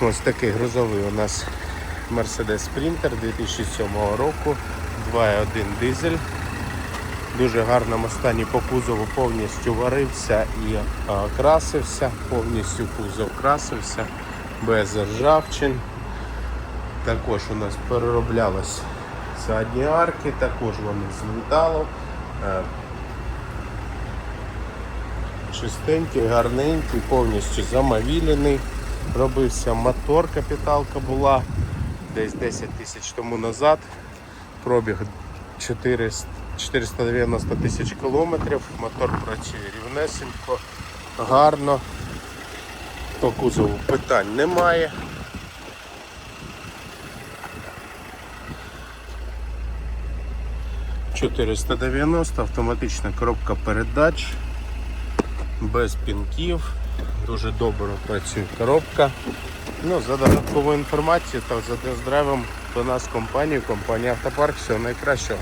Ось такий грузовий у нас Mercedes Sprinter 2007 року, 2.1 дизель. В дуже гарному стані по кузову повністю варився і а, красився, повністю кузов красився, без ржавчин. Також у нас перероблялись задні арки, також вони з металу. Е, Чистенький, гарненький, повністю замовілений. Робився мотор, капіталка була десь 10 тисяч тому назад. Пробіг 400 490 тисяч кілометрів. Мотор працює рівнесенько, гарно. По кузову питань немає. «490», автоматична коробка передач без пінків. Дуже добре працює коробка. Ну, за додатковою інформацією та за тест-драйвом до нас в компанію, компанія Автопарк. Всього найкращого.